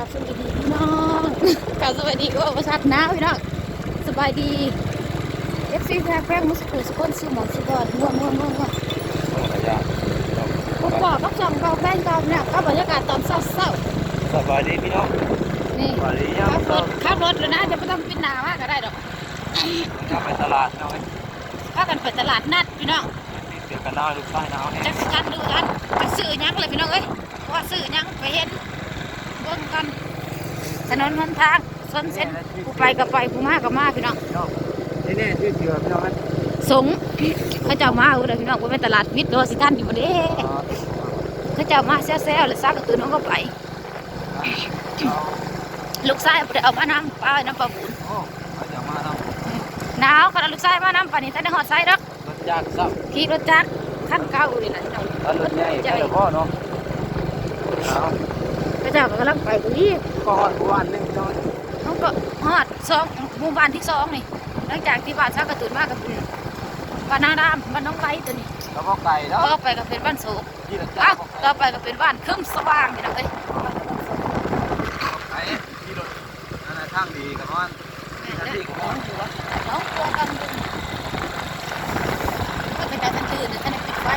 กับสวัสดีพี่น้องกับสวัสดีก็ประชัดหนาวพี่น้องสบายดีเอฟซีแฟร์แฟร์มุสกุลสกุลซื้อหมอนซื้อบอดม่วงม่วงม่วงม่วงผมบอกก็จองเบาแป้งเก่าเนี่ยก็บรรยากาศตอนเศร้าเศร้าสบายดีพี่น้องนี่ขับรถขับรถเลยนะจะไม่ต้องปิดหนามากก็ได้ดอกจะไปตลาดน้อยพากันไปตลาดนัดพี่น้องเกี่ยวกันได้ลูกใต้หนาวแห้จักกันดูกันไปซื้อยังเลยพี่น้องเอ้ยว่าซื้อยังไปเห็น บิ่งกัน ถนนหนทางสนเส้นผู้ไปก็ไปผู้มาก็มาพี่น้องพี่น้องนี่นี่ชื่อเสือพี่น้องสงเขาเจ้ามาเอาเลยพี่น้องว่าเป็นตลาดวิทย์โดสิท่านอยู่บ่เด้เขาเจ้ามาแซ่ๆเลยซักกระตุ้นน้องก็ไป ลูกชายบ่ได้เอามานำป้าน้ำปลาบุญโอ้เขาจะมาทหนาวขนาดลูกชายมานำป่านนี้ท่านได้หอดไซดอกำรถจักรซับขี่รถจักรขั้นเก่าเลยนะพี่น้องแล้วรถใหญ่ใช่หรือพ่อเนาะ เอาเขาเจ้าก็กำลังไปตรงนี้ก็ฮอดวันนึงพี่น้องเขาก็หอดสองหมู่บ้านที่สองนี่หลังจากที่บ้านซักกระตุ้นมากับบ้านนาดามบ้านน้องไก่ตัวนี้แล้วก็ไก่แล้วก็ไปก็เป็นบ้านโศกที่รถจัเอ้ากรต่อไปก็เป็นบ้านครึ่งสว่างพี่น้องเอ้ยไก่ที่รถนั่นน่ะทางดีกันว่าทางดีกับพ่อน้องโกงกันก็เป็นการทันตื่นท่านปิดไฟ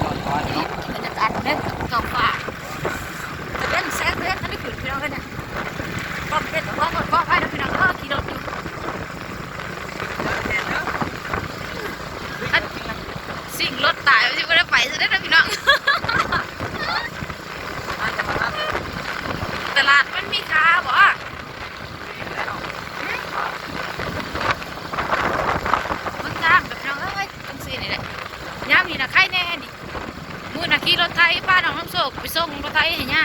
จอดบ้านเนาะ บรรยากาศเล่นเก่าป่าเล่นแซ่บเล่นท่านได้ขึ้นพี่น้องกันเนี่ยก็เป็นแต่ว่าก็ก็ไปนะพี่น้องก็ขี่รถอยู่อันสิ่งรถตายที่ไม่ได้ไปจะได้นะพี่น้อง ตลาดมันมีค้าบ่มันตามแบบน้องเอ้ยจังซี่นี่แหละยามนี่นะใครแน่นี่มือน่ะขี่รถไถป้าน้องน้ำโศกไปส่งรถไถให้ย่า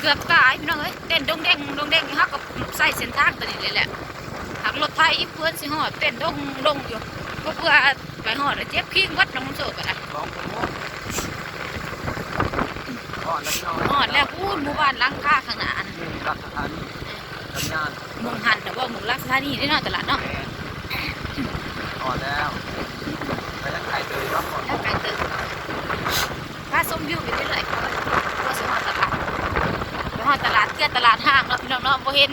เกือบตายพี่น้องเอ้ยเต้นดงเด้งดงเด้งอยู่ฮักกับใส่เส้นทางตัวนี้เลยแหละหักรถไถเพื่อนสิฮอดเต้นดงดงอยู่ก็เพื่อไปฮอดแล้วเจ็บขี้วัดน้องน้ำโศกกันนะ อดแล้วพี่น้องฮอดแล้วพูดหมู่บ้านหลังค่าข้างหน้าน่ะนี่รัฐธานีสัญญาณมืองหันแต่ว่ามืองลักษณะนี้ได้นาะตลาดเนาะอ่อนแล้วไปทางไก่เลยครับก่อนแล้วไกลตึกถ้าส้มวิวอยู่ที่ไหนก็สมหอดตลาดไปหอดตลาดเที่ยตลาดห้างเนาะพี่น้องเนาะบ่เห็น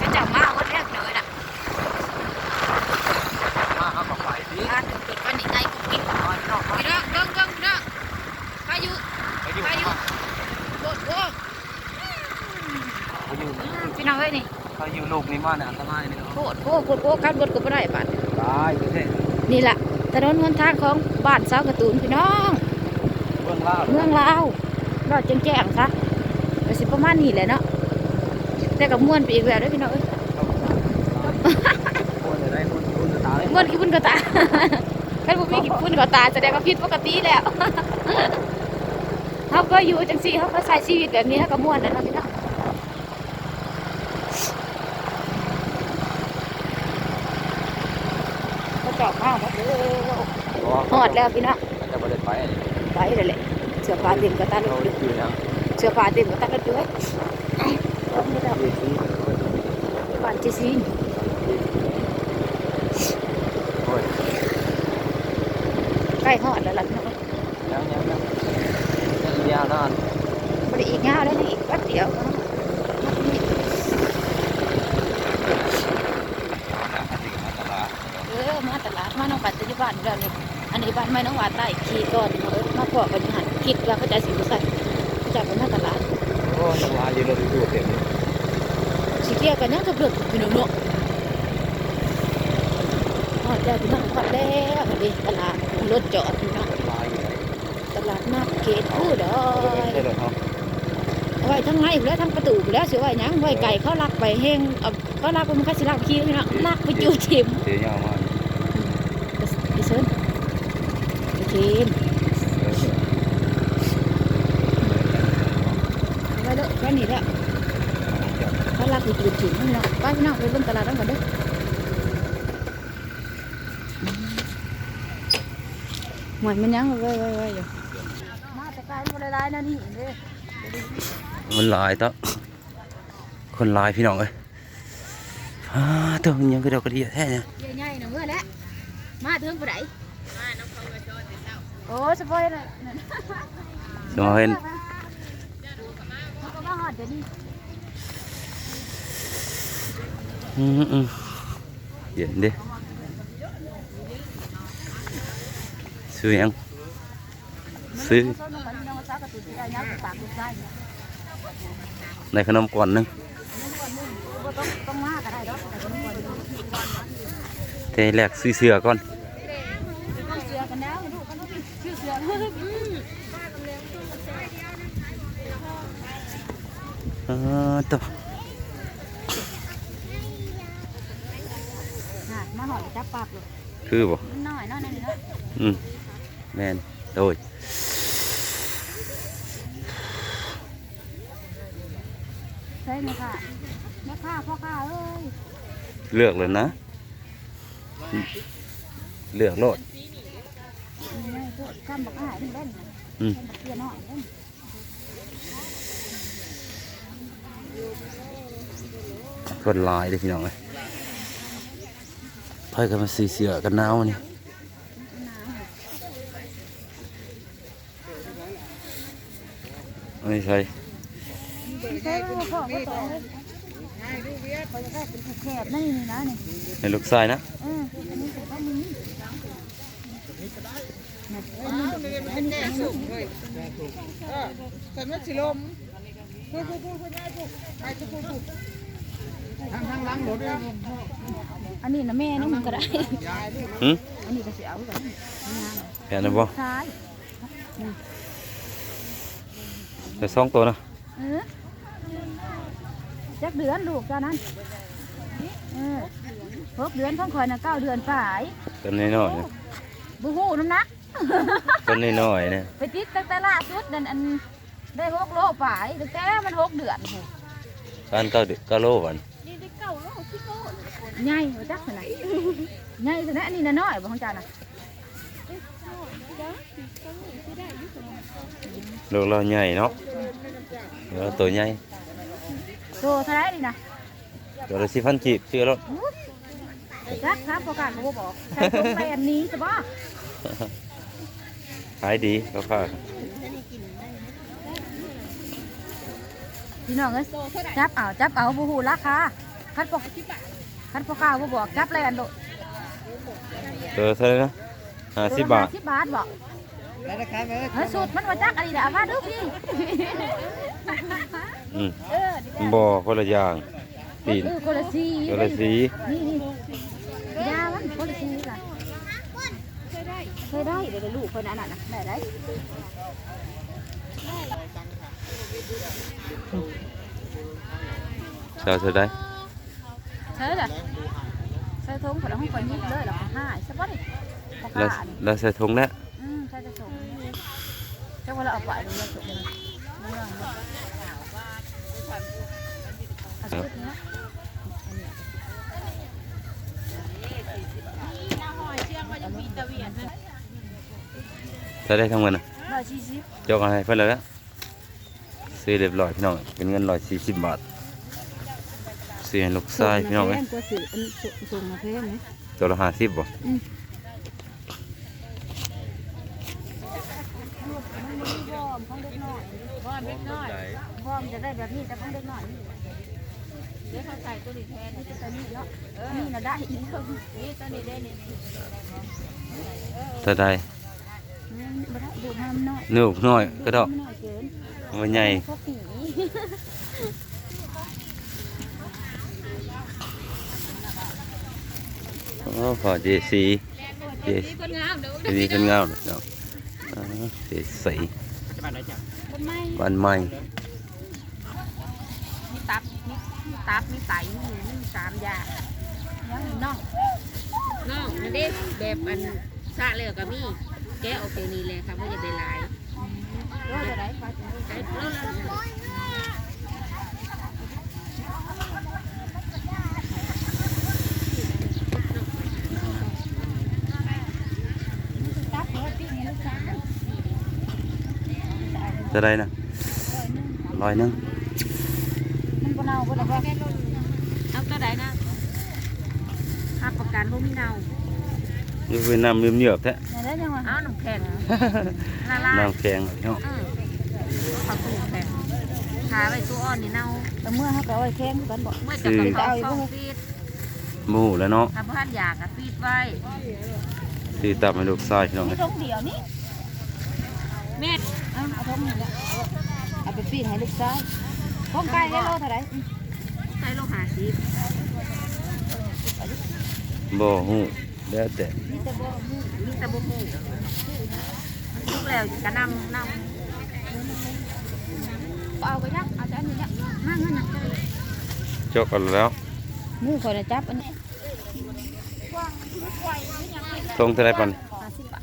ก็จับมาวันแรกเลยน่ะ มาครับบอกไปดิ ร้านปิดวันนี้ไงกุ๊กกิ๊ก มาพี่น้องมา พี่น้องเบิ่งเบิ่งพี่น้องพายุ ไปอยู่ พายุ มา โบดโบ ไปอยู่ พี่น้องเอ้ยนี่ไปอยู่ลูกนี่มาเนี่ยอันตรายนี่เนาะโบดโบโบดโบขับรถก็บ่ได้บาดตายไปเท่นี่ล่ะถนนหนทางของบ้านสาวการ์ตูนพี่น้องเบื้องล่างเมืองลาวรอดแจ้งๆซะก็สิประมาณนี้แหละเนาะแต่ก็ม่วนไปอีกแล้วเด้อพี่น้องเอ้ยคนจะได้คนคนจะตายม่วนขี้พุ่นกระตาคันบ่มีขี้พุ่นกระตาแสดงว่าผิดปกติแล้วเฮาก็อยู่จังซี่เฮาก็ใช้ชีวิตแบบนี้เฮาก็ม่วนแล้วเนาะพี่น้อง จอบมาหมดแล้วฮอดแล้วพี่น้องจะไปไปไปแล้วแหละเสื้อผ้าเต็มกระตารเราถอยู่อยู่นะเสื้อผ้าเต็มกระตารถด้วยเอาไม่ได้เวทีบ้านเจซีนโอ้ยใกล้ฮอดแล้วล่ะพี่น้องยังยังยังยังยาวนานบ่ได้อีกยาวแล้วนี่อีกแป๊บเดียวก็เออมาตลาดมาน้องปัตตานีบ้าน แล้วนี่อันนี้บ้านไม่น้องหวานใต้ขี่ก่อนเออมาพอกันอยู่หันคิดว่าเขาจะสิบ่ใส่เขาจะไปมาตลาดโอ้ยมาอยู่เราดูเต็มสิเกี่ยวกันยังกับเรื่องพี่น้องเนาะฮอดแล้วพี่น้องฮอดแล้วนี่ตลาดรถจอดพี่น้องมาอยู่ตลาดนัดเขตผู้ดอใช่ยเลยครับเอาไว้ทั้งไงอยู่แล้วทั้งประตูอยู่แล้วเสือไว้หยังไว้ไก่เขาลักไปแห้งเอาเขาลักไปมันก็สิลักขี้พี่น้องลักไปจูทิมเสียยาวมาก ไปเซิร์น ไปทีมไปเด้อแค่นี้แหละเขาลักไปจูทิมพี่น้องไปพี่น้องไปเบิ่งตลาดนั้นก่อนเด้อหมดมันยังไว้ไว้ไว้อยู่มาแต่ไกลมันหลายๆนะนี่เด้อมันลายต่อคนลายพี่น้องเอ้ยอ่าตัวมันยังกระเดกกระเดียแท้เนี่ยใหญ่ๆนะเมื่อแล้วมาถึงผู้ใดอ โอ้สปอยเลยนั่นสมอเห็นเขาก็มาหอดเดี๋ยวนี้อืมอืมเย็นดิซื้อหยังซื้อส้มมันน้องซักกระตุ้นได้ยับปากลูกได้ในขนมก่อนหนึงก็ต้องต้องมาก็ได้ดอกแต่ต้องก่อนเทแรกซื้อเสือก่อน ต้องเสือกันแล้วลูกกันชื่อ เสือเออตัวมาหอดจับปากลูกคือบ่น้อยน้อยนั่นนี่เนาะอืมแมนโดยใช่ไหมค่ะแม่ข้าพ่อข้าเอ้ยเลือกเลยนะ เลือกโลดนี่พวก ข้ามบักอ้ายเล่นอืมข้ามบักเตี้ยน้อยเล่นคนลายเลยพี่น้องเอ้ยไพ่กันมาสีเสือกันหนาวนี่ไม่ใช่ใช่พ่อพ่อก็ต่อเลยเขาจะ ได้เป็นแคบนี่นี่นะนี่ในลูกชายนะเอออันนี้เป็นข้าวมือแต่ไม่สิลมพูดพูดพูดพูดได้พูดไปพูดพูดพูดทางทางหลังรถเนี่ยอันนี้นะแม่นี่มันก็ได้หืมอันนี้ก็สิเอากันแค่นั้นบ่ซ้ายแต่สองตัวนะเออจักเดือนลูกเจ้านั้นเออหกเดือนของข่อยนะเก้าเดือนฝ่ายตัวน้อยๆนะบูฮู้น้ำหนัก ตัวน้อยๆนะไปติดตั้งแต่ล่าสุดนั่นอันได้หกโลฝ่ายตั้งแต่มันหกเดือนโหการเก้าเดือนเก้าโลวันใหญ่บ่จักสนะใหญ่สนะอันนี้น่ะน้อยบ่ของเจ้าน่ะลูกเราใหญ่เนาะเราตัวใหญ่โตเท่าไหรนี่นะตัวละสิพันจีบเชื่อรถจักครับประกาศเขาบ่บอกใส่ตรงแบรนด์นี้ใช่ปะ ขายดีเขาค่าพี่น้องเอ้ยจับเอาจับเอาบูฮูราคาคัดปกคัดปกล้าบ่บอกจับแลนด์โดดตัวเท่าไหรนะห้าสิบบาทสิบบาทบอกแล้วนะครับเออเฮ้ยสูตรมันมาจักอันนี้แหละเอามาดูพี่อืมเออนี่แหละบ่คนละอย่างตีนเออคนละสีคนละสี นี่นี่ยามันคนละสีกันเค ยได้เคยได้เดี๋ยวลูกคนนั้นน่ะนะได้ได้เจ้าเท่าไดใช่เลยใส่ทงผลห้องก่อนยิบเลยหรอห้าใช่ปะนี่ปากแล้วกานี่แล้วใส่ถุงแล้วอืมใช่จะส่งเจ้าว่าเราเอาไปดูเราส่งเลยไม่ยอมเลยเอาชุดนี้อันเนี้ย ใส่ได้ทั้งหมดนะร้อยสี่สิบจกเอาให้เพิ่นแล้วนะซื้อเรียบร้อยพี่น้องเป็นเงินร้อยสี่สิบบาทซื้อให้ลูกชายพี่น้องเอ้ยตัวสื่ออันส่งมาเพิ่มไหมตัวละห้าสิบบ่วอมของเด็กน้อยพ่อเล็กน้อยวอมจะได้แบบนี้แต่ของเด็กน้อยนี่เดี๋ยวเขาใส่ตัวนี้แทนนี่ตัวนี้เนาะนี่น่ะได้อีกแล้วนี่ตัวนี้ได้นี่เท่าใด นี่บ่ได้ดูมันน้อยลูกน้อยก็ดอกมันน้อยเกินมันใหญ่โอ้พอเจสีเจสีคนงามเด้อดีคนงามเนาะอ่าเจสีจะมานไม่วันใหม่มีตับมีตับมีไตมีหมูมีสามอย่างยังมีน่องน้องนั่นเด้แบบอันซาเลยก็มี แกะออกจากนี้เลยค่ะเพราะจะได้หลายโลจะได้ปลาจะไอ้ได้แล้วแล้วตับเนื้อปิ้งลูกค้าเท่าใดนะร้อยหนึงมันก็เน่าก็ได้ว่าเอาตัวใดนะหักประกันพวกมีเนาเอยู่เป็นน้ำเยือกๆแท้นั่นแหละยังว่าเอาน้ำแข็งละลายน้ำแข็งพี่น้องอืมเขาตู้แข็งหาไว้ตัวอ่อนนี่เน่าแต่เมื่อเฮาก็เอาไว้แข้งกันบ่เมื่อจะกระเพาะเข้าฟีดหมูแล้วเนาะถ้าพันอยากอะฟีดไว้ตีตับให้ลูกชายพี่น้องมีเอ้ยทงเดียวนี่แม่เอาเอาทงนี่แหละเอาไปปีนให้ลูกชายทงไก่ได้โลเท่าไหร่ใส่โลหะสิบบ่ฮู้แล้วแต่มี แต่บ่มีนี่ตะบุกหูมันทุกแล้วกระนำนเอาไปยักเอาแต่อันนี้ยักนั่งนั่นน่ะจกกันแล้วมือข่อยน่ะจับอันนี้ตรงเท่าไหร่ปัน50บาท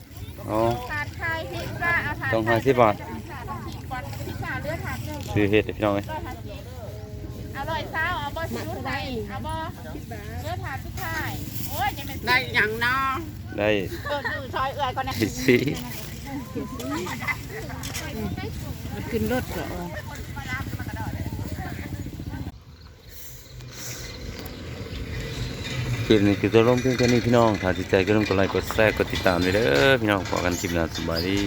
อ๋อำถาดไข่พิซซ่าเอาถาดตรง50บาทพิซซ่าเลือดถาดหนึ่งซื้อเฮ็ดให้พี่น้องเอ้ยอร่อยเช้าเอาบ่ชิวใส่เอาบ่เลือดถาดสุดท้ายโอ้ยจะเป็นได้อย่างน้อ ได้เออดูซอยเอื่อยก่อนนะสิขึ้นรถก็คลิปนี้คือตัวลงเพียงแค่นี้พี่น้องถ้าติดใจก็ต้องกดไลค์กดแชร์กดติดตามด้วยเด้อพี่น้องพอกันคลิปหน้าสบายดี